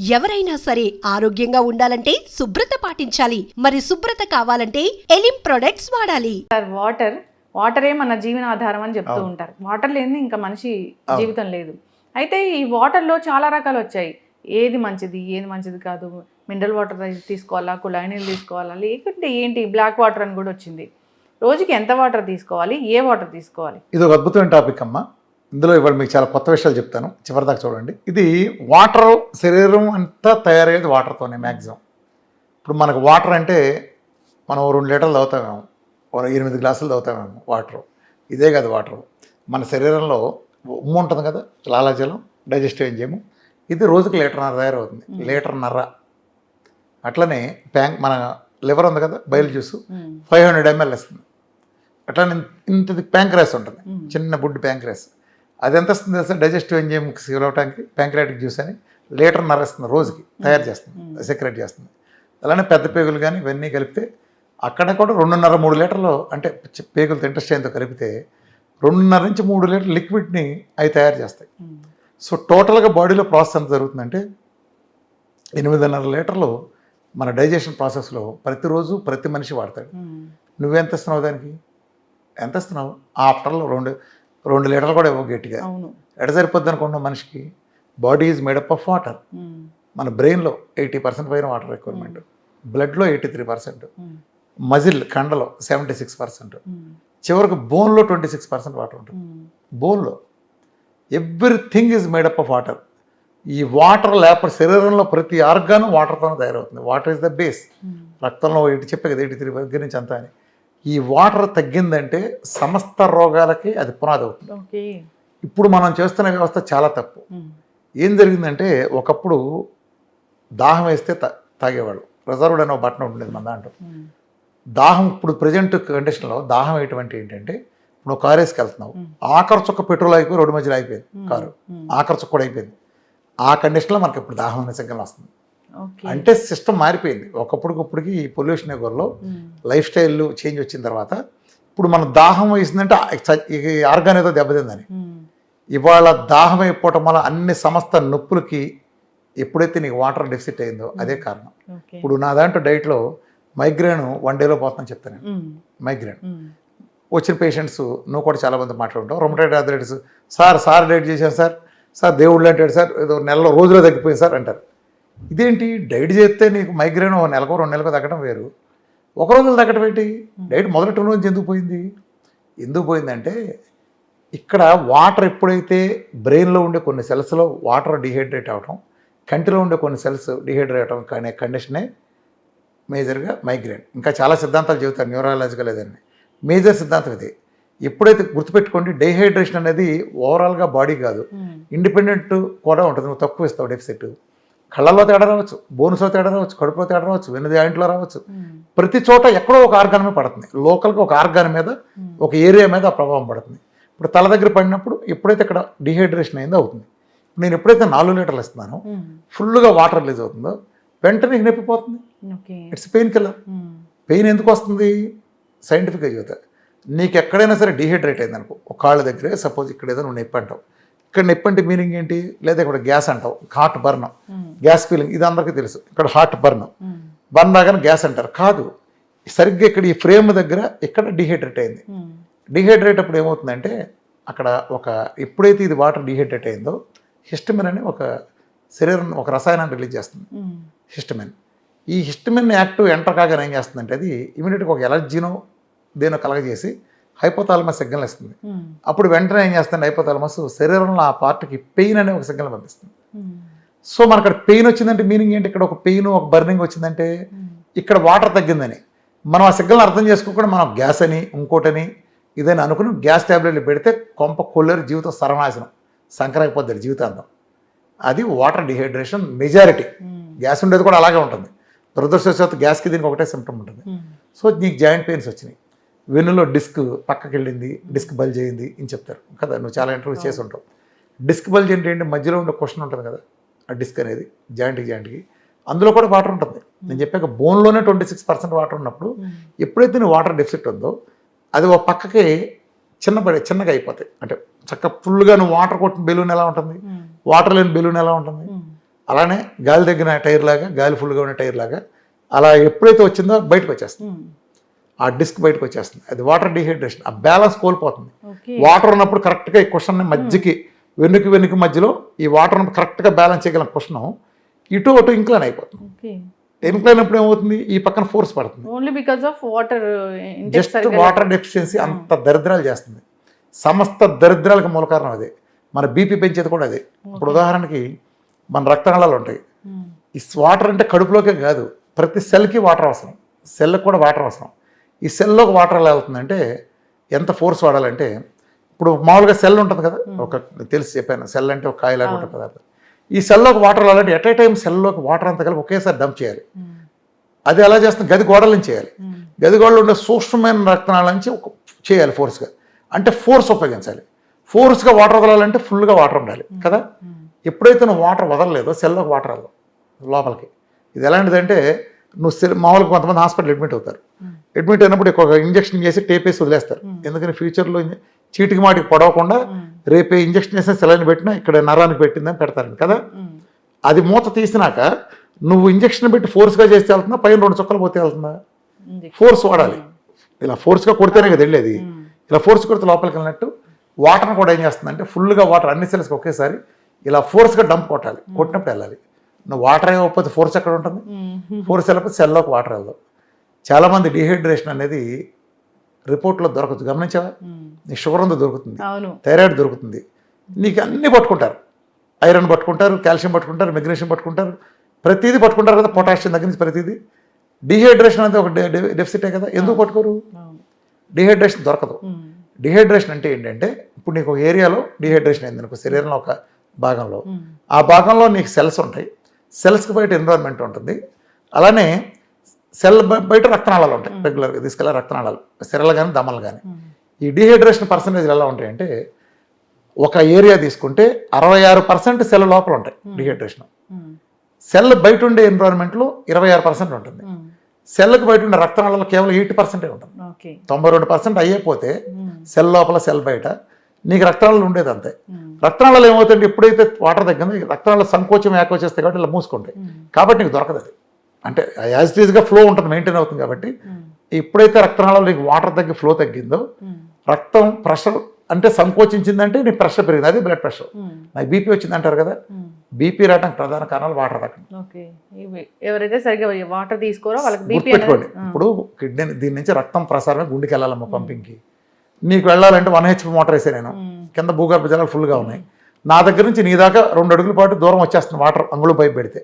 ఎవరైనా సరే ఆరోగ్యంగా ఉండాలంటే శుభ్రత పాటించాలి. మరి శుభ్రత కావాలంటే ఎలిం ప్రొడక్ట్స్ వాడాలి. సార్ వాటర్ వాటరే మన జీవనాధారం అని చెప్తూ. ఉంటారు. వాటర్ లేని ఇంకా మనిషి. జీవితం లేదు. అయితే ఈ వాటర్లో చాలా రకాలు వచ్చాయి. ఏది మంచిది ఏది మంచిది కాదు. మినరల్ వాటర్ తీసుకోవాలా కుళాయి నీళ్ళు తీసుకోవాలా లేకుంటే ఏంటి బ్లాక్ వాటర్ అని కూడా వచ్చింది. రోజుకి ఎంత వాటర్ తీసుకోవాలి ఏ వాటర్ తీసుకోవాలి? ఇది ఒక అద్భుతమైన టాపిక్ అమ్మా. ఇందులో ఇవాళ మీకు చాలా కొత్త విషయాలు చెప్తాను. చివరిదాకా చూడండి. ఇది వాటర్ శరీరం అంతా తయారయ్యేది వాటర్తోనే మ్యాక్సిమం ఇప్పుడు మనకు వాటర్ అంటే మనం రెండు లీటర్లు తాగుతామేమో. ఎనిమిది గ్లాసులు తాగుతామేమో వాటర్. ఇదే కాదు వాటర్. మన శరీరంలో ఉమ్ము ఉంటుంది కదా లాలాజలం డైజెస్టివ్ ఎంజైము ఇది రోజుకి లీటర్న్నర తయారవుతుంది. Hmm. లీటర్న్నర అట్లనే ప్యాంక్ మన లివర్ ఉంది కదా బయలు జ్యూస్. ఫైవ్ హండ్రెడ్ ఎంఎల్ ఇస్తుంది అట్లా ఇంతది ప్యాంక్రాస్ ఉంటుంది. చిన్న బుడ్డి ప్యాంక్రాస్. అది ఎంత వస్తుంది తెలుసా డైజెస్టివ్ ఎంజైమ్ ఇవ్వడానికి ప్యాంక్రాటిక్ జ్యూస్ అని లీటర్ నరేస్తుంది రోజుకి తయారు చేస్తుంది. సెక్రెట్ చేస్తుంది అలానే పెద్ద పేగులు కానీ ఇవన్నీ కలిపితే అక్కడ కూడా రెండున్నర మూడు లీటర్లు అంటే చి- పేగులు ఇంట్రెస్టైన్తో కలిపితే రెండున్నర నుంచి మూడు లీటర్ లిక్విడ్ని అవి తయారు చేస్తాయి. సో టోటల్గా బాడీలో ప్రాసెస్ ఎంత జరుగుతుందంటే ఎనిమిదిన్నర లీటర్లు మన డైజెషన్ ప్రాసెస్లో ప్రతిరోజు ప్రతి మనిషి వాడతాడు. నువ్వెంత ఇస్తున్నావు దానికి ఎంత ఇస్తున్నావు ఆఫ్టర్లో రెండు రెండు లీటర్లు కూడా ఇవ్వవు గట్టిగా. ఎడ సరిపోద్ది అనుకున్న మనిషికి? Body is made up of water. మన బ్రెయిన్లో ఎయిటీ పర్సెంట్ పైన వాటర్ రిక్వైర్మెంట్. బ్లడ్లో ఎయిటీ త్రీ పర్సెంట్. మజిల్ కండలో సెవెంటీ సిక్స్ పర్సెంట్. చివరికి బోన్లో ట్వంటీ సిక్స్ పర్సెంట్ వాటర్ ఉంటుంది. బోన్లో everything is made up of water ఈ వాటర్ లేకపోతే శరీరంలో ప్రతి ఆర్గాను వాటర్తోనే తయారవుతుంది. Water is the base. రక్తంలో ఎయిటీ చెప్పే కదా ఎయిటీ త్రీ దగ్గర నుంచి అంతా అని. ఈ వాటర్ తగ్గిందంటే సమస్త రోగాలకి అది పునాది అవుతుంది ఇప్పుడు మనం చేస్తున్న వ్యవస్థ చాలా తప్పు. ఏం జరిగిందంటే ఒకప్పుడు దాహం వేస్తే తాగేవాళ్ళు రిజర్వ్డ్ అనే ఒక బట్టన్ ఉండేది మన దాంట్లో. దాహం ఇప్పుడు ప్రజెంట్ కండిషన్లో దాహం ఎటువంటి ఏంటంటే ఇప్పుడు నువ్వు కారు వేసుకెళ్తున్నావు. ఆఖరి చుక్క పెట్రోల్ అయిపోయి రోడ్డు మధ్యలో అయిపోయింది. కారు. ఆఖరి చుక్క కూడా అయిపోయింది ఆ కండిషన్లో మనకి ఇప్పుడు దాహం అనే సిగ్నల్ వస్తుంది అంటే సిస్టమ్ మారిపోయింది. ఒకప్పటికప్పటికి ఈ పొల్యూషన్ మ్మ్. లైఫ్ స్టైల్ చేంజ్ వచ్చిన తర్వాత ఇప్పుడు మన దాహం వేసిందంటే ఆర్గాన్ ఏదో దెబ్బతిందని. ఇవాళ దాహం అయిపోవటం వల్ల అన్ని సమస్త నొప్పులకి ఎప్పుడైతే నీకు వాటర్ డెఫిసిట్ అయిందో అదే కారణం. ఇప్పుడు నా దాంట్లో డైట్లో మైగ్రేన్ వన్ డేలో పోతుందని చెప్తాను. మైగ్రేన్. వచ్చిన పేషెంట్స్ నువ్వు కూడా చాలా మంది మాట్లాడుంటావు. Rheumatoid arthritis sir sir diet చేశాను సార్. సార్ దేవుళ్ళు అంటాడు సార్. ఏదో నెలలో రోజులో తగ్గిపోయింది సార్ అంటారు. ఇదేంటి? డైట్ చేస్తే నీకు మైగ్రేన్ ఒక నెలకో రెండు నెలకో తగ్గడం వేరు. ఒక రోజులో తగ్గడం ఏంటి? డైట్ మొదటి రోజు ఎందుకు పోయింది? ఎందుకు పోయిందంటే ఇక్కడ వాటర్ ఎప్పుడైతే బ్రెయిన్లో ఉండే కొన్ని సెల్స్లో వాటర్ డిహైడ్రేట్ అవటం కంటిలో ఉండే కొన్ని సెల్స్ డిహైడ్రేట్ అవటం అనే కండిషనే మేజర్గా మైగ్రేన్. ఇంకా చాలా సిద్ధాంతాలు చెబుతారు న్యూరాలజికల్ ఏదని మేజర్ సిద్ధాంతం ఇది. ఎప్పుడైతే గుర్తుపెట్టుకోండి డైహైడ్రేషన్ అనేది ఓవరాల్గా బాడీ కాదు. ఇండిపెండెంట్ కూడా ఉంటుంది నువ్వు తక్కువ ఇస్తావు డెఫిసిట్. కళ్ళల్లో తేడా రావచ్చు బోన్స్లో తేడా రావచ్చు కడుపులో తేడా రావచ్చు వెన్ను జాయింట్లో రావచ్చు. ప్రతి చోట ఎక్కడో ఒక ఆర్గాన్ మీద పడుతుంది. లోకల్గా ఒక ఆర్గాన్ మీద. ఒక ఏరియా మీద ఆ ప్రభావం పడుతుంది. ఇప్పుడు తల దగ్గర పడినప్పుడు ఎప్పుడైతే ఇక్కడ డిహైడ్రేషన్ అయిందో అవుతుంది. నేను ఎప్పుడైతే నాలుగు లీటర్లు ఇస్తున్నానో. ఫుల్గా వాటర్ రిలీజ్ అవుతుందో వెంటనే నొప్పిపోతుంది ఇట్స్ పెయిన్ కిల్లర్. పెయిన్ ఎందుకు వస్తుంది? సైంటిఫిక్గా చెబుతా. నీకు ఎక్కడైనా సరే డిహైడ్రేట్ అయింది అనుకో ఒక కాళ్ళ దగ్గరే సపోజ్ ఇక్కడ ఏదో నువ్వు నొప్పి అంటావు. ఇక్కడ నొప్పి అంటే మీనింగ్ ఏంటి? లేదా ఇక్కడ గ్యాస్ అంటావు హార్ట్ బర్న్. గ్యాస్ ఫీలింగ్ ఇది అందరికీ తెలుసు. ఇక్కడ హార్ట్ బర్న్. బర్న్ రాగానే గ్యాస్ అంటారు. కాదు సరిగ్గా ఇక్కడ ఈ ఫ్రేమ్ దగ్గర ఇక్కడ డిహైడ్రేట్ అయింది. డిహైడ్రేట్ అప్పుడు ఏమవుతుందంటే అక్కడ ఒక ఎప్పుడైతే ఇది వాటర్ డిహైడ్రేట్ అయిందో హిస్టమిన్ అని ఒక శరీరం ఒక రసాయనాన్ని రిలీజ్ చేస్తుంది. హిస్టమిన్. ఈ హిస్టమిన్ యాక్టివ్ ఎంటర్ కాగానే ఏం చేస్తుందంటే అది ఇమీడియట్గా ఒక ఎలర్జీనో దేనో కలగజేసి హైపోతాలమస్ సిగ్నల్ ఇస్తుంది. అప్పుడు వెంటనే ఏం చేస్తుంది? హైపోతాలమస్ శరీరంలో ఆ పార్ట్కి పెయిన్ అనే ఒక సిగ్నల్ పంపిస్తుంది. సో మనకు అక్కడ పెయిన్ వచ్చిందంటే మీనింగ్ ఏంటి? ఇక్కడ ఒక పెయిన్ ఒక బర్నింగ్ వచ్చిందంటే. ఇక్కడ వాటర్ తగ్గిందని. మనం ఆ సిగ్నల్ అర్థం చేసుకోకుండా మనం గ్యాస్ అని ఇంకోటని ఇదని అనుకుని గ్యాస్ ట్యాబ్లెట్లు పెడితే కొంప కొల్లేరు జీవితం సర్వనాశనం. సంకరాకపోద్ది జీవితాంతం. అది వాటర్ డిహైడ్రేషన్ మెజారిటీ. గ్యాస్ ఉండేది కూడా అలాగే ఉంటుంది. దురదృష్టవశాత్తు గ్యాస్కి దీనికి ఒకటే సిమ్టమ్ ఉంటుంది. సో నీకు జాయింట్ పెయిన్స్ వచ్చినాయి. వెన్నులో డిస్క్ పక్కకి వెళ్ళింది డిస్క్ బల్జ్ అయింది అని చెప్తారు. కదా నువ్వు చాలా ఇంటర్వ్యూ చేసి ఉంటావు. డిస్క్ బల్జ్ అంటే ఏంటి? మధ్యలో ఉండే క్వశ్చన్ ఉంటుంది కదా ఆ డిస్క్ అనేది జాయింట్కి జాయింట్కి. అందులో కూడా వాటర్ ఉంటుంది. నేను చెప్పాక బోన్లోనే ట్వంటీ సిక్స్ పర్సెంట్ వాటర్ ఉన్నప్పుడు. ఎప్పుడైతే నువ్వు వాటర్ డెఫిసిట్ ఉందో అది ఒక పక్కకి చిన్నబడి చిన్నగా అయిపోతాయి. అంటే చక్క ఫుల్గా నువ్వు వాటర్ కొట్టిన బెలూన్ ఎలా ఉంటుంది. వాటర్ లేని బెలూన్ ఎలా ఉంటుంది. అలానే గాలి తగ్గిన టైర్ లాగా గాలి ఫుల్గా ఉన్న టైర్ లాగా అలా ఎప్పుడైతే వచ్చిందో బయటకు వచ్చేస్తుంది. ఆ డిస్క్ బయటకు వచ్చేస్తుంది. అది వాటర్ డిహైడ్రేషన్. ఆ బ్యాలెన్స్ కోల్పోతుంది. వాటర్ ఉన్నప్పుడు కరెక్ట్గా ఈ క్వశ్చన్ మధ్యకి వెనుక వెనుక మధ్యలో ఈ వాటర్ కరెక్ట్గా బ్యాలెన్స్ చేయగల క్వశ్చన్ ఇటు అటు ఇంక్లైన్ అయిపోతుంది. ఇంక్లైన్ అప్పుడు ఏమవుతుంది? ఈ పక్కన ఫోర్స్ పడుతుంది. Only because of water just water deficiency అంత దరిద్రాలు చేస్తుంది. సమస్త దరిద్రాలకు మూల కారణం అదే. మన బీపీ పెంచేది కూడా అదే. ఇప్పుడు ఉదాహరణకి మన రక్తనాళాలు ఉంటాయి. ఈ వాటర్ అంటే కడుపులోకే కాదు. ప్రతి సెల్కి వాటర్ అవసరం. సెల్కి కూడా వాటర్ అవసరం. ఈ సెల్లోకి వాటర్ ఎలా వెళ్తుందంటే ఎంత ఫోర్స్ వాడాలంటే ఇప్పుడు మామూలుగా సెల్ ఉంటుంది కదా ఒక తెలిసి చెప్పాను సెల్ అంటే ఒక కాయలాగా ఉంటుంది పదార్థం ఈ సెల్లోకి వాటర్ వెళ్ళాలంటే ఎట్ ఏ టైం సెల్లోకి వాటర్ అంతా కలిపి ఒకేసారి డంప్ చేయాలి. అది ఎలా చేస్తుంది గది గోడల నుంచి చేయాలి గది గోడలో ఉండే సూక్ష్మమైన రక్తనాళ నుంచి ఒక చేయాలి ఫోర్స్గా అంటే ఫోర్స్ ఉపయోగించాలి. ఫోర్స్గా వాటర్ వదలాలంటే ఫుల్గా వాటర్ ఉండాలి కదా? ఎప్పుడైతే నువ్వు వాటర్ వదలలేదో సెల్లోకి వాటర్ వెళ్ళదు లోపలికి. ఇది ఎలాంటిదంటే నువ్వు సెల్ మామూలుగా కొంతమంది హాస్పిటల్ అడ్మిట్ అవుతారు. అడ్మిట్ అయినప్పుడు ఒక ఇంజక్షన్ చేసి టేప్ వేసి వదిలేస్తారు. ఎందుకని ఫ్యూచర్లో చీటికి మాటికి పొడవకుండా రేపే ఇంజక్షన్ చేసిన సెలైన్ పెట్టినా ఇక్కడ నరానికి పెట్టిందని పెడతారండి కదా? అది మూత తీసినాక నువ్వు ఇంజక్షన్ పెట్టి ఫోర్స్గా చేస్తే వెళ్తుందా? పైన రెండు చుక్కలు పోతే వెళ్తుందా? ఫోర్స్ వాడాలి. ఇలా ఫోర్స్గా కొడితేనే కదా వెళ్ళేది. ఇలా ఫోర్స్ కొడితే లోపలికి వెళ్ళినట్టు వాటర్ని కూడా ఏం చేస్తుందంటే ఫుల్గా వాటర్ అన్ని సెల్స్కి ఒకేసారి ఇలా ఫోర్స్గా డంప్ కొట్టాలి. కొట్టినప్పుడు వెళ్ళాలి. నువ్వు వాటర్ ఇవ్వకపోతే ఫోర్స్ ఎక్కడ ఉంటుంది? ఫోర్స్ వెళ్ళకపోతే సెల్లోకి వాటర్ వెళ్దాం చాలామంది డిహైడ్రేషన్ అనేది రిపోర్ట్లో దొరకదు. గమనించావా? నీకు షుగర్ ఉందో దొరుకుతుంది. థైరాయిడ్ దొరుకుతుంది. నీకు అన్నీ పట్టుకుంటారు. ఐరన్ పట్టుకుంటారు కాల్షియం పట్టుకుంటారు మెగ్నీషియం పట్టుకుంటారు. ప్రతిదీ పట్టుకుంటారు కదా పొటాషియం దగ్గర నుంచి ప్రతిదీ. డిహైడ్రేషన్ అనేది ఒక డెఫిసిటే కదా. ఎందుకు పట్టుకోరు? డిహైడ్రేషన్ దొరకదు. డిహైడ్రేషన్ అంటే ఏంటంటే ఇప్పుడు నీకు ఒక ఏరియాలో డిహైడ్రేషన్ అయింది అనుకో శరీరంలో ఒక భాగంలో. ఆ భాగంలో నీకు సెల్స్ ఉంటాయి. సెల్స్కి బయట ఎన్విరాన్మెంట్ ఉంటుంది. అలానే సెల్ బయట రక్తనాళాలు ఉంటాయి. రెగ్యులర్గా తీసుకెళ్ళే రక్తనాళాలు. సిరలు కానీ దమలు కానీ ఈ డిహైడ్రేషన్ పర్సంటేజ్ ఎలా ఉంటాయంటే ఒక ఏరియా తీసుకుంటే అరవై ఆరు పర్సెంట్ సెల్ లోపల ఉంటాయి డిహైడ్రేషన్. సెల్ బయట ఉండే ఎన్విరాన్మెంట్లో ఇరవై ఆరు పర్సెంట్ ఉంటుంది. సెల్కి బయట ఉండే రక్తనాళాలు కేవలం ఎయిటీ పర్సెంటే ఉంటుంది. తొంభై రెండు పర్సెంట్ అయ్యకపోతే సెల్ లోపల సెల్ బయట నీకు రక్తనాళాలు ఉండేది అంతే. రక్తనాళాలు ఏమవుతాయంటే ఎప్పుడైతే వాటర్ తగ్గిందో రక్తనాళాలు సంకోచం యాకో చేస్తాయి కాబట్టి ఇలా మూసుకుంటాయి. కాబట్టి నీకు దొరకదు అది. అంటే యాజ్ ఈస్గా ఫ్లో ఉంటుంది మెయింటైన్ అవుతుంది కాబట్టి ఎప్పుడైతే రక్తనాళాలు నీకు వాటర్ తగ్గి ఫ్లో తగ్గిందో రక్తం ప్రెషర్ అంటే సంకోచించిందంటే నీ ప్రెషర్ పెరిగింది అది బ్లడ్ ప్రెషర్ నాకు బీపీ వచ్చింది అంటారు కదా బీపీ రావడానికి ప్రధాన కారణాలు వాటర్ తగ్గడం ఎవరైతే సరిగ్గా వాటర్ తీసుకోరో వాళ్ళకి బీపీ గుర్తుపెట్టుకోండి. ఇప్పుడు కిడ్నీ దీని నుంచి రక్తం ప్రసారమే గుండెకి వెళ్ళాలమ్మ పంపింగ్కి. నీకు వెళ్ళాలంటే వన్ హెచ్పి మోటార్ వేసే నేను. కింద భూగర్భ జలాలు ఫుల్గా ఉన్నాయి. నా దగ్గర నుంచి నీ దాకా రెండు అడుగుల పాటు దూరం వచ్చేస్తుంది వాటర్ అంగుళం పైపు పెడితే.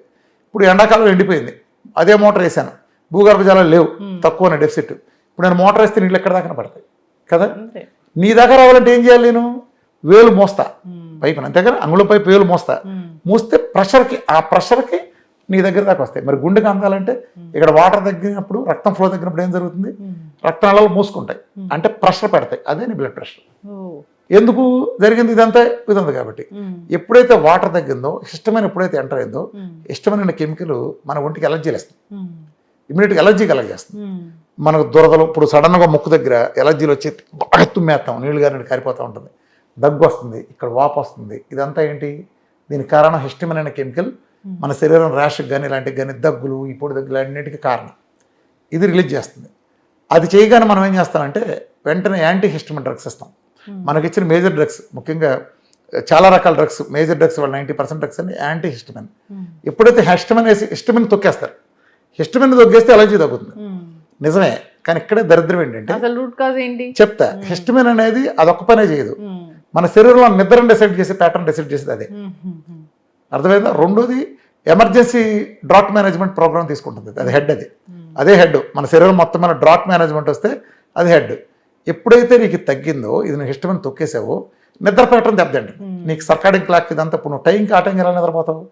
ఇప్పుడు ఎండాకాలం ఎండిపోయింది. అదే మోటార్ వేసాను. భూగర్భ జలాలు లేవు తక్కువ డెఫిసిట్ ఇప్పుడు నేను మోటార్ వేస్తే నీళ్ళు ఎక్కడ దాకా పడతాయి కదా? నీ దగ్గర రావాలంటే ఏం చేయాలి నేను? వేలు మోస్తా. పైపు అంతే కదా అంగుళం పైపు వేలు మోస్తా. మూస్తే ప్రెషర్కి ఆ ప్రెషర్కి నీ దగ్గర దాకా వస్తాయి. మరి గుండెకి అందాలంటే ఇక్కడ వాటర్ తగ్గినప్పుడు రక్తం ఫ్లో తగ్గినప్పుడు ఏం జరుగుతుంది? రక్తనాళాలు మూసుకుంటాయి. అంటే ప్రెషర్ పెడతాయి. అదే నీ బ్లడ్ ప్రెషర్ ఎందుకు జరిగింది ఇదంతా? ఇదంతా కాబట్టి. ఎప్పుడైతే వాటర్ తగ్గిందో ఇష్టమైన ఎప్పుడైతే ఎంటర్ అయిందో ఇష్టమైన కెమికల్ మన ఒంటికి ఎలర్జీలు వేస్తుంది ఇమీడియట్గా ఎలర్జీ కలగజేస్తుంది మనకు దురదలు ఇప్పుడు సడన్గా ముక్కు దగ్గర ఎలర్జీలు వచ్చి బాగా తుమ్మేస్తాం నీళ్ళు గారి కారిపోతూ ఉంటుంది. దగ్గు వస్తుంది ఇక్కడ వాపు వస్తుంది. ఇదంతా ఏంటి? దీనికి కారణం హిస్టమిన్ అనే కెమికల్ మన శరీరం ర్యాష్కి కానీ ఇలాంటివి కానీ దగ్గులు ఈ పొడి దగ్గులు అన్నిటికీ కారణం. ఇది రిలీజ్ చేస్తుంది. అది చేయగానే మనం ఏం చేస్తామంటే వెంటనే యాంటీ హిస్టమిన్ డ్రగ్స్ ఇస్తాం. మనకి ఇచ్చిన మేజర్ డ్రగ్స్ ముఖ్యంగా చాలా రకాల డ్రగ్స్ మేజర్ డ్రగ్స్ వాళ్ళు నైంటీ పర్సెంట్ డ్రగ్స్ అని యాంటీ హిస్టమిన్ ఎప్పుడైతే హిస్టమిన్ వేసి హిస్టమిన్ తొక్కేస్తారు హిస్టమిన్ తొక్కేస్తే అలర్జీ తగ్గుతుంది. నిజమే కానీ ఇక్కడే దరిద్రం ఏంటంటే చెప్తా హిస్టమిన్ అనేది అదొక్క పనే చేయదు. మన శరీరంలో నిద్రను డిసైడ్ చేసే ప్యాటర్న్ డిసైడ్ చేసేది అదే. అర్థమైందా? రెండోది ఎమర్జెన్సీ డ్రాట్ మేనేజ్మెంట్ ప్రోగ్రామ్ తీసుకుంటుంది. అది హెడ్ అది. అదే హెడ్ మన శరీరం మొత్తం మన డ్రాట్ మేనేజ్మెంట్ వస్తే అది హెడ్ ఎప్పుడైతే నీకు తగ్గిందో ఇది నువ్వు ఇష్టమని తొక్కేసావో నిద్ర ప్యాటర్న్ దెబ్బతింటుంది. నీకు సర్కాడింగ్ క్లాక్ ఇదంతా ఇప్పుడు నువ్వు టైంకి ఆ టైంకి ఎలా నిద్రపోతావు?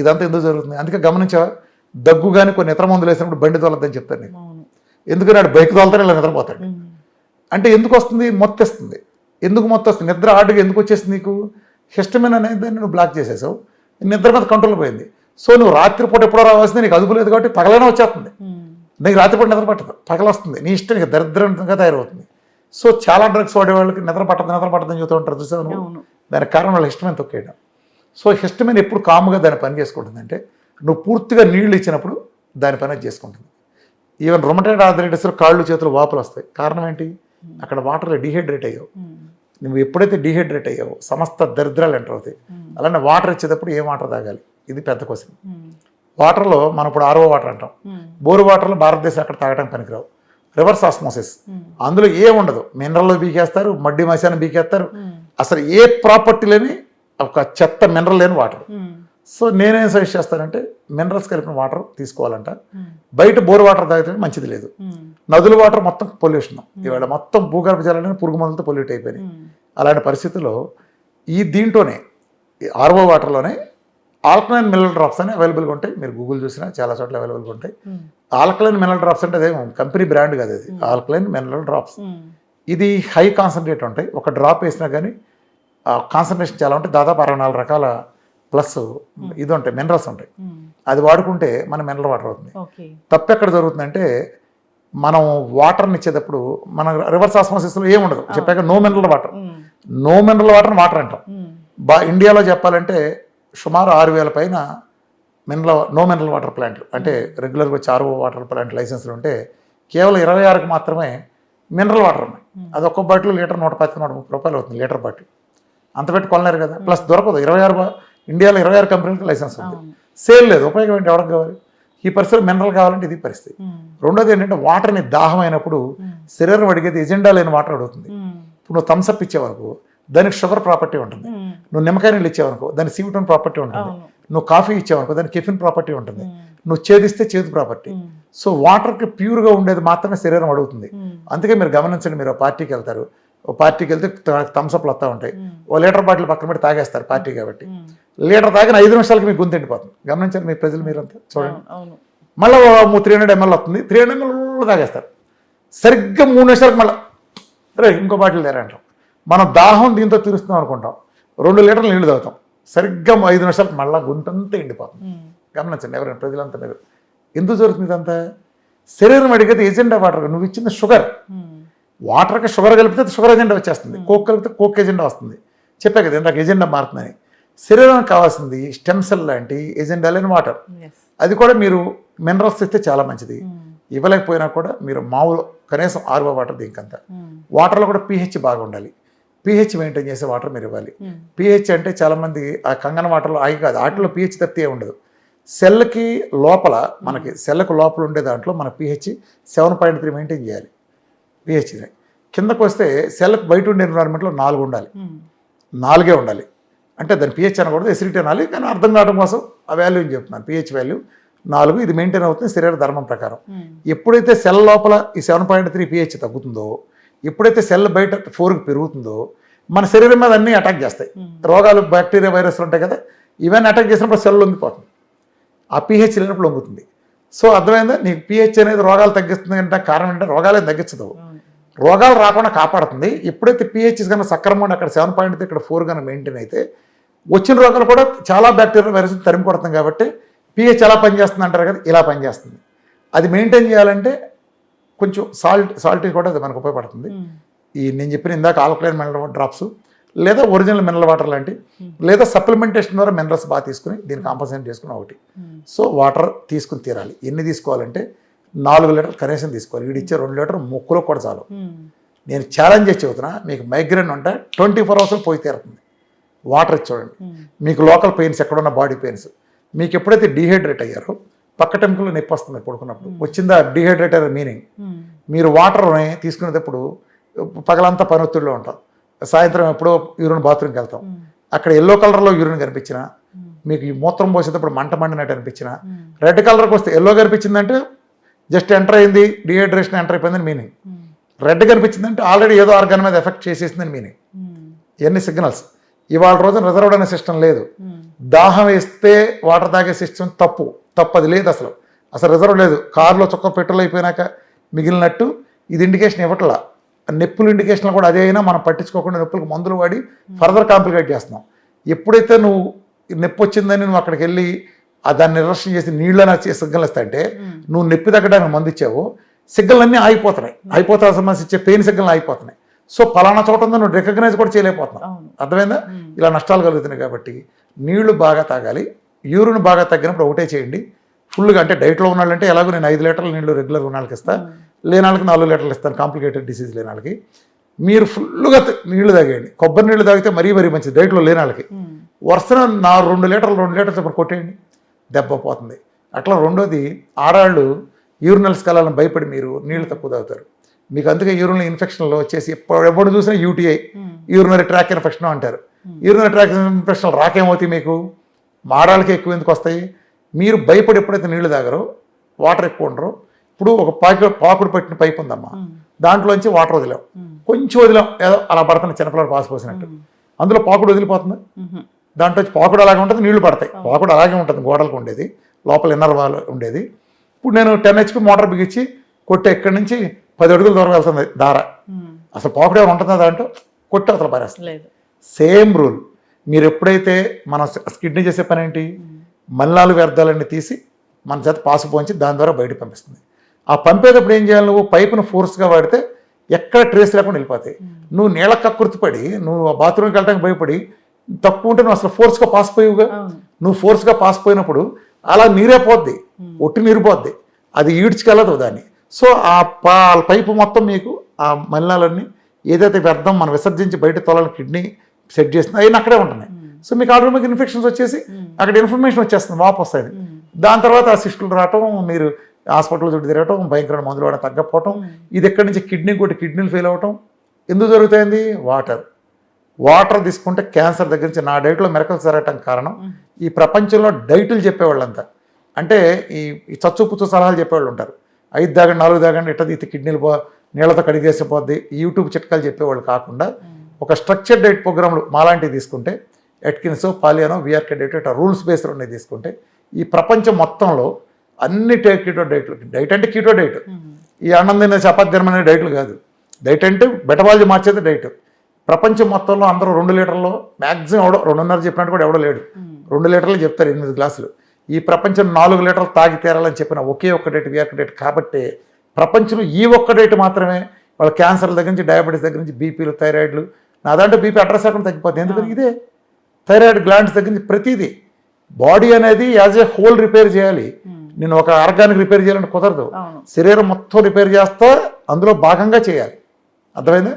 ఇదంతా ఎందుకు జరుగుతుంది? అందుకే గమనించావా? దగ్గు కానీ కొన్ని ఇతర మందులు వేసినప్పుడు బండి తోలద్దని చెప్తాను నీకు. అవును. ఎందుకని వాడు బైక్ తోలుతాడు ఇలా నిద్రపోతాడు. అంటే ఎందుకు వస్తుంది? మొత్తేస్తుంది ఎందుకు మొత్తం వస్తుంది? నిద్ర ఆర్డుగా ఎందుకు వచ్చేసింది నీకు? హిస్టమిన్ అనేది దాన్ని నువ్వు బ్లాక్ చేసేసావు. నిద్ర మీద కంట్రోల్ పోయింది. సో నువ్వు రాత్రిపూట ఎప్పుడో రావాల్సింది నీకు అదుపు లేదు కాబట్టి పగలనే వచ్చేస్తుంది. నీకు రాత్రిపూట నిద్ర పట్టదు. పగల వస్తుంది నీ ఇష్టం నీకు దరిద్రంగా తయారవుతుంది. సో చాలా డ్రగ్స్ వాడే వాళ్ళకి నిద్ర పట్టదు నిద్ర పట్టదని చెబుతూ ఉంటారు అవును. దానికి కారణం వాళ్ళ ఇష్టమైన తొక్కేయడం. సో హిస్టమిన్ ఎప్పుడు కాముగా దాని పని చేసుకుంటుందంటే నువ్వు పూర్తిగా నీళ్ళు ఇచ్చినప్పుడు దాని పని చేసుకుంటుంది. ఈవెన్ రొమటైడ్ ఆర్థరైటిస్లో కాళ్ళు చేతులు వాపులు వస్తాయి. కారణం ఏంటి? అక్కడ వాటర్లో డిహైడ్రేట్ అయ్యావు. నువ్వు ఎప్పుడైతే డిహైడ్రేట్ అయ్యావో సమస్త దరిద్రాలు ఎంటర్ అవుతాయి. అలానే వాటర్ ఇచ్చేటప్పుడు ఏ వాటర్ తాగాలి? ఇది పెద్ద క్వశ్చన్ వాటర్లో మనం ఇప్పుడు ఆర్ఓ వాటర్ అంటాం. బోరు వాటర్లో భారతదేశం అక్కడ తాగడానికి పనికిరావు. Reverse osmosis. అందులో ఏ ఉండదు. మినరల్ బీకేస్తారు మడ్డి మసాన్ని బీకేస్తారు అసలు ఏ ప్రాపర్టీ లేని ఒక చెత్త మినరల్ లేని వాటర్. సో నేనేం సజెస్ట్ చేస్తానంటే మినరల్స్ కలిపిన వాటర్ తీసుకోవాలంట. బయట బోర్ వాటర్ తాగితే మంచిది లేదు. నదుల వాటర్ మొత్తం పొల్యూషన్. ఇవాళ మొత్తం భూగర్భ జలాలని పురుగు మందులతో పొల్యూట్ అయిపోయినాయి. అలాంటి పరిస్థితుల్లో ఈ దీంట్లోనే ఆర్ఓ వాటర్లోనే ఆల్కలైన్ మినరల్ డ్రాప్స్ అని అవైలబుల్గా ఉంటాయి. మీరు గూగుల్ చూసినా చాలా చోట్ల అవైలబుల్గా ఉంటాయి. ఆల్కలైన్ మినరల్ డ్రాప్స్ అంటే అదే కంపెనీ బ్రాండ్ కాదు అది ఆల్కలైన్ మినరల్ డ్రాప్స్. ఇది హై కాన్సన్ట్రేట్ ఉంటాయి. ఒక డ్రాప్ వేసినా కానీ కాన్సన్ట్రేషన్ చాలా ఉంటాయి. దాదాపు అరవై నాలుగు రకాల ప్లస్ ఇది ఉంటాయి. మినరల్స్ ఉంటాయి. అది వాడుకుంటే మన మినరల్ వాటర్ అవుతుంది. తప్పు ఎక్కడ జరుగుతుందంటే మనం వాటర్ని ఇచ్చేటప్పుడు మన రివర్స్ ఆస్మోసిస్లో ఏం ఉండదు చెప్పాక no mineral water no mineral water water అంటాం. బా ఇండియాలో చెప్పాలంటే సుమారు ఆరు వేల పైన మినరల్ నో మినరల్ వాటర్ ప్లాంట్లు అంటే రెగ్యులర్గా వచ్చి ఆరు వాటర్ ప్లాంట్ లైసెన్స్లు ఉంటే కేవలం ఇరవై ఆరుకి మాత్రమే మినరల్ వాటర్ ఉన్నాయి. అది ఒక్క బాటిల్ లీటర్ నూట పది నూట ముప్పై రూపాయలు అవుతుంది లీటర్ బాటిల్ అంత పెట్టి కొనలేరు కదా. ప్లస్ దొరకదు. ఇరవై ఆరు ఇండియాలో ఇరవై ఆరు కంపెనీలకు లైసెన్స్ ఉంది. సేల్ లేదు. ఉపయోగం ఏంటి? ఎవరికి కావాలి? ఈ పరిస్థితి మినరల్ కావాలంటే ఇది పరిస్థితి. రెండోది ఏంటంటే వాటర్ని దాహం అయినప్పుడు శరీరం అడిగేది ఎజెండా లేని వాటర్ అడుగుతుంది. ఇప్పుడు నువ్వు థమ్స్అప్ ఇచ్చేవరకు దానికి షుగర్ ప్రాపర్టీ ఉంటుంది. నువ్వు నిమ్మకాయ నీళ్ళు ఇచ్చేవనుకో దానికి సీవిటన్ ప్రాపర్టీ ఉంటుంది. నువ్వు కాఫీ ఇచ్చేవనుకో దానికి కెఫిన్ ప్రాపర్టీ ఉంటుంది. నువ్వు చేదిస్తే చేదు ప్రాపర్టీ. సో వాటర్కి ప్యూర్గా ఉండేది మాత్రమే శరీరం అడుగుతుంది. అందుకే మీరు గమనించండి మీరు పార్టీకి వెళ్తారు. ఓ పార్టీకి వెళ్తే థమ్స్అప్లు వస్తూ ఉంటాయి. ఓ లీటర్ బాటిల్ పక్కన పెట్టి తాగేస్తారు పార్టీ కాబట్టి. లీటర్ తాగిన ఐదు నిమిషాలకి మీకు గొంతు ఎండిపోతుంది. గమనించండి మీ ప్రజలు మీరంతా. చూడండి. మళ్ళీ త్రీ హండ్రెడ్ ఎంఎల్ వస్తుంది. త్రీ హండ్రెడ్ ఎంఎల్ తాగేస్తారు. సరిగ్గా మూడు నిమిషాలకు మళ్ళీ. రే ఇంకో బాటిల్ తేరా అంటాం. మనం దాహం దీంతో తీరుస్తున్నాం అనుకుంటాం. రెండు లీటర్లు నీళ్ళు తాగుతాం. సరిగ్గా ఐదు నిమిషాలకు మళ్ళీ గుంతంతా ఎండిపోతుంది. గమనించండి ఎవరైనా ప్రజలంతా మీరు. ఎందుకు జరుగుతుంది ఇదంతా? శరీరం అడిగితే ఎజెండా వాటర్ నువ్వు ఇచ్చిన షుగర్. వాటర్కి షుగర్ కలిపితే షుగర్ ఎజెండా వచ్చేస్తుంది. కోక్ కలిపితే కోక్ ఎజెండా వస్తుంది. చెప్పా కదా ఇందాక ఎజెండా మారుతుందని శరీరానికి కావాల్సింది స్టెమ్ సెల్ లాంటి ఎజెండా లేని వాటర్. అది కూడా మీరు మినరల్స్ ఇస్తే చాలా మంచిది. ఇవ్వలేకపోయినా కూడా మీరు మామూలు కనీసం ఆరువ వాటర్ దీనికంతా. వాటర్లో కూడా పీహెచ్ బాగా ఉండాలి పీహెచ్ మెయింటైన్ చేసే వాటర్ మీరు ఇవ్వాలి. పీహెచ్ అంటే చాలామంది ఆ కంగన వాటర్లో ఆగి కాదు వాటిలో పీహెచ్ తప్పితే ఉండదు. సెల్కి లోపల మనకి సెల్లకు లోపల ఉండే దాంట్లో మన pH seven point three maintain చేయాలి. పీహెచ్ని కిందకు వస్తే సెల్కి బయట ఉండే ఎన్విరాన్మెంట్లో నాలుగు ఉండాలి. నాలుగే ఉండాలి. అంటే దాని పిహెచ్ అనకూడదు ఎసిడిటీ అనాలి కానీ అర్థం కావడం కోసం ఆ వాల్యూ అని చెప్తున్నాను. పిహెచ్ వాల్యూ నాలుగు ఇది మెయింటైన్ అవుతుంది శరీర ధర్మం ప్రకారం. ఎప్పుడైతే సెల్ లోపల ఈ సెవెన్ పాయింట్ త్రీ పిహెచ్ తగ్గుతుందో ఎప్పుడైతే సెల్ బయట ఫోర్కి పెరుగుతుందో మన శరీరం మీద అన్నీ అటాక్ చేస్తాయి. రోగాలు బ్యాక్టీరియా వైరస్లు ఉంటాయి కదా ఇవన్నీ అటాక్ చేసినప్పుడు సెల్ లొంగిపోతుంది. ఆ పిహెచ్ లేనప్పుడు లొంగుతుంది. సో అర్థమైందా? నీకు పిహెచ్ అనేది రోగాలు తగ్గిస్తుంది అంటే కారణం ఏంటంటే రోగాలే తగ్గించదు. రోగాలు రాకుండా కాపాడుతుంది. ఎప్పుడైతే పిహెచ్ కన్నా సక్రమంగా అక్కడ సెవెన్ పాయింట్ ఇక్కడ ఫోర్ కన్నా మెయింటైన్ అయితే వచ్చిన రోగాలు కూడా చాలా బ్యాక్టీరియా వైరస్ తరిమి కొడుతుంది కాబట్టి పిహెచ్ ఎలా పనిచేస్తుంది అంటారు కదా ఇలా పనిచేస్తుంది. అది మెయింటైన్ చేయాలంటే కొంచెం సాల్ట్ సాల్ట్ కూడా అది మనకు ఉపయోగపడుతుంది. ఈ నేను చెప్పిన ఇందాక ఆల్కలైన్ మినరల్ డ్రాప్స్ లేదా ఒరిజినల్ మినరల్ వాటర్ లాంటి లేదా సప్లిమెంటేషన్ ద్వారా మినరల్స్ బాగా తీసుకుని దీన్ని కాంపన్సేట్ చేసుకుని ఒకటి. సో వాటర్ తీసుకుని తీరాలి. ఎన్ని తీసుకోవాలంటే నాలుగు లీటర్ కనీసం తీసుకోవాలి. వీడు ఇచ్చే రెండు లీటర్ ముక్కులో కూడా చాలు. నేను ఛాలెంజ్ చేసి చెబుతున్నా మీకు మైగ్రేన్ ఉంటే ట్వంటీ ఫోర్ అవర్స్ పోయి తీరుతుంది. వాటర్ ఇచ్చి చూడండి మీకు లోకల్ పెయిన్స్ ఎక్కడున్న బాడీ పెయిన్స్ మీకు ఎప్పుడైతే డీహైడ్రేట్ అయ్యారో పక్క టెంకులో నొప్పి వస్తుంది పడుకున్నప్పుడు వచ్చిందా డీహైడ్రేట్ అనే మీనింగ్. మీరు వాటర్ని తీసుకునేటప్పుడు పగలంతా పని ఒత్తిడిలో ఉంటాం. సాయంత్రం ఎప్పుడో యూరిన్ బాత్రూమ్కి వెళ్తాం. అక్కడ ఎల్లో కలర్లో యూరిన్ కనిపించిన మీకు ఈ మూత్రం పోసేటప్పుడు మంట మండినట్టు అనిపించిన రెడ్ కలర్కి వస్తే ఎల్లో కనిపించిందంటే జస్ట్ ఎంటర్ అయింది డిహైడ్రేషన్ ఎంటర్ అయిపోయిందని మీనింగ్. రెడ్ కనిపించిందంటే ఆల్రెడీ ఏదో ఆర్గాన్ మీద ఎఫెక్ట్ చేసేసిందని మీనింగ్. ఇవన్నీ సిగ్నల్స్. ఇవాళ రోజున రిజర్వ్డ్ అనే సిస్టమ్ లేదు. దాహం వేస్తే వాటర్ తాగే సిస్టమ్ తప్పు. తప్పు అది లేదు అసలు. అసలు రిజర్వ్ లేదు. కారులో చొక్క పెట్రోల్ అయిపోయినాక మిగిలినట్టు ఇది ఇండికేషన్ ఇవ్వట్లా. నొప్పులు ఇండికేషన్లు కూడా అదే అయినా మనం పట్టించుకోకుండా నొప్పులకు మందులు వాడి ఫర్దర్ కాంప్లికేట్ చేస్తున్నాం. ఎప్పుడైతే నువ్వు నొప్పి వచ్చిందని నువ్వు అక్కడికి వెళ్ళి ఆ దాన్ని నిర్లక్ష్యం చేసి నీళ్ళని సిగ్నల్ ఇస్తాంటే నువ్వు నొప్పి తగ్గడానికి మందు ఇచ్చావు. సిగ్నల్ అన్నీ ఆగిపోతున్నాయి. అయిపోతా సమస్య ఇచ్చే పెయిన్ సిగ్నల్ ఆగిపోతున్నాయి. సో పలానా చోట ఉందో నువ్వు రికగ్నైజ్ కూడా చేయలేకపోతున్నావు. అర్థమైందా? ఇలా నష్టాలు కలుగుతున్నాయి కాబట్టి నీళ్ళు బాగా తాగాలి. యూరిన్ బాగా తగ్గినప్పుడు ఒకటే చేయండి. ఫుల్గా అంటే డైట్లో ఉన్న వాళ్ళంటే ఎలాగో నేను ఐదు లీటర్ల నీళ్ళు రెగ్యులర్ ఉన్న వాళ్ళకి ఇస్తాను లేని వాళ్ళకి నాలుగు లీటర్లు ఇస్తాను కాంప్లికేటెడ్ డిసీజ్ లేని వాళ్ళకి మీరు ఫుల్గా నీళ్ళు తాగేయండి. కొబ్బరి నీళ్ళు తాగితే మరీ మరీ మంచిది డైట్లో లేని వాళ్ళకి వరుసన నా రెండు లీటర్లు రెండు లీటర్లు చెప్పి కొట్టేయండి. దెబ్బ పోతుంది. అట్లా రెండోది ఆడాళ్ళు యూరినల్స్ కలాలని భయపడి మీరు నీళ్ళు తక్కువ తాగుతారు. మీకు అందుకే యూరినల్ ఇన్ఫెక్షన్లు వచ్చేసి ఎప్పుడు ఎప్పుడు చూసినా యూటీఐ. యూరినరీ ట్రాక్ ఇన్ఫెక్షన్ అంటారు. యూరినరీ ట్రాక్ ఇన్ఫెక్షన్ రాకేమవుతాయి మీకు? మాడాలకి ఎక్కువ ఎందుకు వస్తాయి? మీరు భయపడి ఎప్పుడైతే నీళ్ళు తాగరో వాటర్ ఎక్కువ ఉండరు ఇప్పుడు ఒక పాకు పాకుడు పెట్టిన పైప్ ఉందమ్మా. దాంట్లోంచి వాటర్ వదిలాం. కొంచెం వదిలాం. ఏదో అలా పడుతున్న చిన్నపిల్లలు పాస్ పోసినట్టు. అందులో పాకుడు వదిలిపోతుంది. దాంట్లో వచ్చి పాకుడు అలాగే ఉంటుంది నీళ్ళు పడతాయి. పాకుడు అలాగే ఉంటుంది గోడలకు ఉండేది. లోపల ఇన్నర్ వాల్ ఉండేది. ఇప్పుడు నేను టెన్ హెచ్పి మోటార్ బిగించి కొట్టి ఎక్కడి నుంచి పది అడుగుల దూరం వెళ్తుంది దార. అసలు పాకుడు ఏమైనా ఉంటుందా దాంట్లో? కొట్టి అవతల పారేస్తుంది. Same rule. మీరు ఎప్పుడైతే మన కిడ్నీ చేసే పని ఏంటి మల్లాలు వ్యర్థాలన్నీ తీసి మన చేత పాసు పోంచి దాని ద్వారా బయటకు పంపిస్తుంది. ఆ పంపేటప్పుడు ఏం చేయాలి నువ్వు? పైపును ఫోర్స్గా వాడితే ఎక్కడ ట్రేస్ లేకుండా వెళ్ళిపోతాయి. నువ్వు నీళ్ళ కక్కుర్తిపడి నువ్వు ఆ బాత్రూమ్కి వెళ్ళడానికి భయపడి తక్కువ ఉంటే నువ్వు అసలు ఫోర్స్గా పాస్ పోయివుగా? నువ్వు ఫోర్స్గా పాస్ పోయినప్పుడు అలా నీరే పోద్ది. ఒట్టి నీరు పోద్ది. అది ఈడ్చుకెళ్ళదు దాన్ని. సో ఆ పా పైపు మొత్తం మీకు ఆ మలినాలన్నీ ఏదైతే వ్యర్థం మనం విసర్జించి బయట తోలాలి కిడ్నీ సెట్ చేసిందో అవన్నీ అక్కడే ఉంటున్నాయి. సో మీకు ఆటోమేటిక్ ఇన్ఫెక్షన్స్ వచ్చేసి అక్కడ ఇన్ఫర్మేషన్ వచ్చేస్తుంది వాపు వస్తుంది దాని తర్వాత ఆ సిస్టులు రావటం మీరు హాస్పిటల్ చుట్టూ తిరగటం భయంకరమైన మందులు వాడడం తగ్గకపోవటం ఇది ఎక్కడి నుంచి కిడ్నీ కొట్టి కిడ్నీలు ఫెయిల్ అవటం ఎందుకు జరుగుతుంది వాటర్. వాటర్ తీసుకుంటే క్యాన్సర్ దగ్గర నుంచి నా డైట్లో మెరకలు జరగటం కారణం ఈ ప్రపంచంలో డైటులు చెప్పేవాళ్ళంతా. అంటే ఈ చచ్చు పుచ్చు సలహాలు చెప్పేవాళ్ళు ఉంటారు. ఐదు దాగండి నాలుగు దాగండి ఇట్ట తీసి కిడ్నీలు పో నీళ్ళతో కడిగేసిపోద్ది యూట్యూబ్ చిట్కాలు చెప్పేవాళ్ళు కాకుండా ఒక స్ట్రక్చర్ డైట్ ప్రోగ్రాంలు మాలాంటివి తీసుకుంటే ఎట్కిన్స్ పాలియానో విఆర్కే డైట్ ఇట్లా రూల్స్ బేస్డ్ ఉన్నాయి తీసుకుంటే ఈ ప్రపంచం మొత్తంలో అన్ని టే కీటో డైట్లు డైట్ అంటే కీటో డైట్ ఈ అన్నం తినే చపాతి తినమనే డైట్లు కాదు. డైట్ అంటే బెటబాలజీ మార్చేది డైట్ ప్రపంచం మొత్తంలో అందరూ రెండు లీటర్లు మ్యాక్సిమం ఎవడో రెండున్నర చెప్పినట్టు కూడా ఎవడో లేడు. రెండు లీటర్లు చెప్తారు ఎనిమిది గ్లాసులు. ఈ ప్రపంచం నాలుగు లీటర్లు తాగి తీరాలని చెప్పిన ఒకే ఒక్క డేట్ విఆర్క డేట్ కాబట్టి ప్రపంచంలో ఈ ఒక్క డేట్ మాత్రమే వాళ్ళ క్యాన్సర్ల దగ్గర నుంచి డయాబెటీస్ దగ్గర నుంచి బీపీలు థైరాయిడ్లు నా దాంట్లో బీపీ అడ్రస్ అక్కడ తగ్గిపోతుంది ఎందుకని? ఇదే థైరాయిడ్ గ్లాండ్స్ నుంచి ప్రతిదీ. బాడీ అనేది యాజ్ ఏ హోల్ రిపేర్ చేయాలి. నేను ఒక ఆర్గానిక్ రిపేర్ చేయాలంటే కుదరదు. శరీరం మొత్తం రిపేర్ చేస్తా అందులో భాగంగా చేయాలి. అర్థమైందా?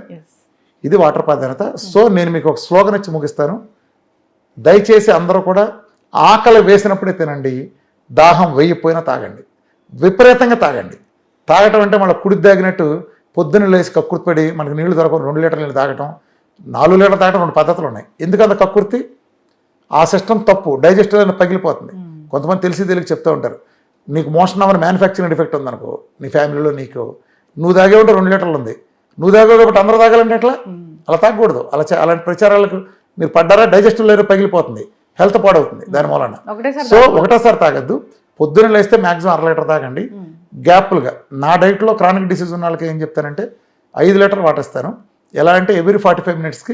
ఇది వాటర్ ప్రాధాన్యత. సో నేను మీకు ఒక స్లోగన్ ఇచ్చి ముగిస్తాను. దయచేసి అందరూ కూడా ఆకలి వేసినప్పుడే తినండి. దాహం వెయ్యిపోయినా తాగండి. విపరీతంగా తాగండి. తాగటం అంటే మళ్ళీ కుడి తాగినట్టు పొద్దున్న లేచి కక్కుర్తిపడి మనకి నీళ్ళు దొరకవు. రెండు లీటర్ల నీళ్ళు తాగటం. నాలుగు లీటర్లు తాగటం రెండు పద్ధతులు ఉన్నాయి. ఎందుకంత కక్కుర్తి ఆ సిస్టమ్ తప్పు డైజెస్టర్ అనేది పగిలిపోతుంది. కొంతమంది తెలిసి తెలియక చెప్తూ ఉంటారు నీకు మోషన్ అవ్వని మ్యానుఫ్యాక్చరింగ్ డిఫెక్ట్ ఉందనుకో నీ ఫ్యామిలీలో నీకు నువ్వు తాగే ఉంటే రెండు లీటర్లు ఉంది నువ్వు తాగే ఒకటి అందరూ తాగాలంటే ఎట్లా? అలా తాగకూడదు. అలా అలాంటి ప్రచారాలకు మీరు పడ్డారా? డైజెస్టివ్ లేరు పగిలిపోతుంది హెల్త్ పాడవుతుంది దాని మూలన. సో ఒకటోసారి తాగద్దు. పొద్దున్న లేస్తే మ్యాక్సిమం అర లీటర్ తాగండి. గ్యాప్లుగా నా డైట్లో క్రానిక్ డిసీజ్ ఉన్న వాళ్ళకి ఏం చెప్తానంటే ఐదు లీటర్ వాటర్ ఇస్తాను. ఎలా అంటే ఎవ్రీ ఫార్టీ ఫైవ్ మినిట్స్కి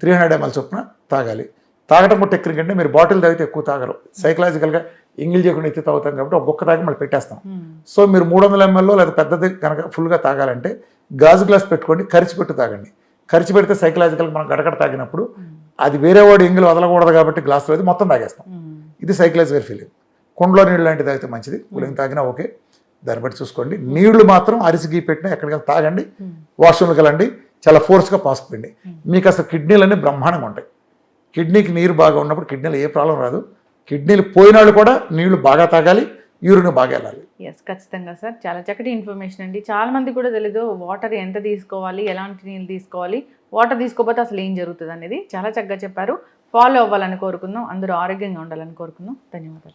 త్రీ హండ్రెడ్ ఎంఎల్ చొప్పున తాగాలి. తాగడం కూడా టెక్నిక్ అంటే మీరు బాటిల్ తాగితే ఎక్కువ తాగరు. సైకలాజికల్గా ఇంగిల్ చేయకుండా ఎత్తి తాగుతాం కాబట్టి ఒక బొక్క తాగి మళ్ళీ పెట్టేస్తాం. సో మీరు మూడు వందల ఎంఎల్లో లేదా పెద్దది కనుక ఫుల్గా తాగాలంటే గాజు గ్లాస్ పెట్టుకోండి కరిచి పెట్టి తాగండి. కరిచి పెడితే సైకలాజికల్గా మనం గడగడ తాగినప్పుడు అది వేరే వాడు ఎంగిల్ వదలకూడదు కాబట్టి గ్లాస్లో అది మొత్తం తాగేస్తాం. ఇది సైకలాజికల్ ఫీలింగ్ కుండలో నీళ్ళు లాంటిది అయితే మంచిది. కూలింగ్ తాగినా ఓకే. దాన్ని బట్టి చూసుకోండి. నీళ్ళు మాత్రం అరిసి గీ పెట్టినా ఎక్కడికైనా తాగండి. వాష్రూమ్కి వెళ్ళండి. చాలా ఫోర్స్గా పాసుపోయింది మీకు అసలు కిడ్నీలన్నీ బ్రహ్మాండంగా ఉంటాయి. కిడ్నీకి నీరు బాగా ఉన్నప్పుడు కిడ్నీలో ఏ ప్రాబ్లం రాదు. కిడ్నీలు పోయినాళ్ళు కూడా నీళ్ళు బాగా తాగాలి యూరిన్ బాగా వెళ్ళాలి ఎస్ ఖచ్చితంగా సార్. చాలా చక్కటి ఇన్ఫర్మేషన్ అండి. చాలా మంది కూడా తెలీదు వాటర్ ఎంత తీసుకోవాలి ఎలాంటి నీళ్ళు తీసుకోవాలి వాటర్ తీసుకోకపోతే అసలు ఏం జరుగుతుంది అనేది. చాలా చక్కగా చెప్పారు. ఫాలో అవ్వాలని కోరుకుందాం. అందరూ ఆరోగ్యంగా ఉండాలని కోరుకుందాం. ధన్యవాదాలు.